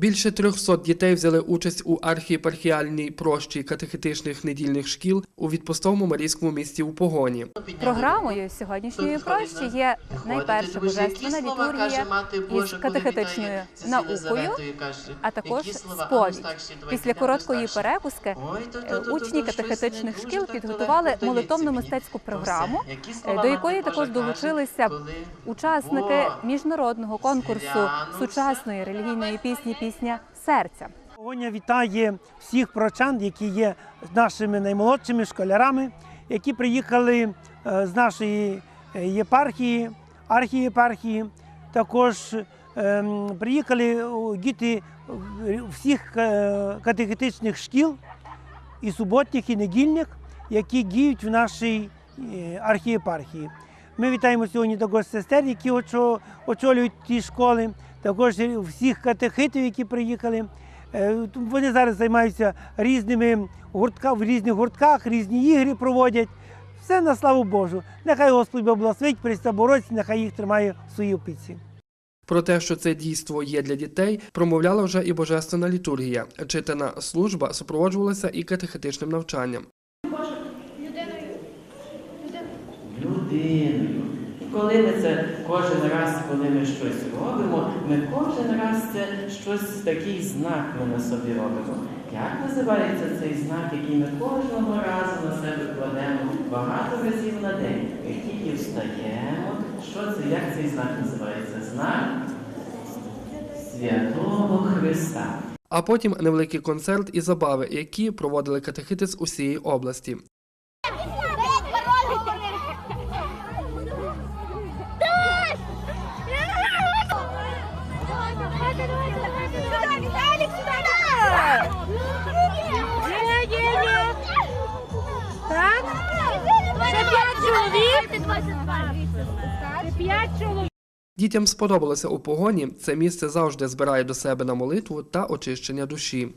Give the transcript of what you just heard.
Більше 300 дітей взяли участь у архієпархіальній прощі катехетичних недільних шкіл у відпустовому марійському місті у погоні. Програмою сьогоднішньої прощі є найперша божественна літургія із катехетичною наукою, а також сповідь. Після короткої перепуски е, учні катехетичних шкіл підготували молитовно-мистецьку програму, е, до якої також долучилися учасники міжнародного конкурсу сучасної релігійної пісні Пісня серця. Погоня вітає всіх прочан, які є нашими наймолодшими школярами, які приїхали е, з нашої е, єпархії, архієпархії. Також ем, приїхали діти е, всіх е, катехетичних шкіл, і суботніх, і недільних, які діють в нашій архієпархії. Ми вітаємо сьогодні також сестер, які очолюють ті школи, також всіх катехитів, які приїхали. Е, Вони зараз займаються різними гуртками, в різних гуртках, різні ігри проводять. Все на славу Божу. Нехай Господь благословить, Христа Бороться, нехай їх тримає в своїй опіці. Про те, що це дійство є для дітей, промовляла вже і божественна літургія. Читана служба супроводжувалася і катехетичним навчанням. людиною. І коли ми це кожен раз, коли ми щось робимо, ми кожен раз це щось такий знак ми на собі робимо. Як називається цей знак, який ми кожного разу на себе кладемо багато разів на день? Як тільки встаємо, що це, як цей знак називається? Знак Святого Христа. А потім невеликий концерт і забави, які проводили катехити з усієї області. П'ять чоловік. Дітям сподобалося у погоні. Це місце завжди збирає до себе на молитву та очищення душі.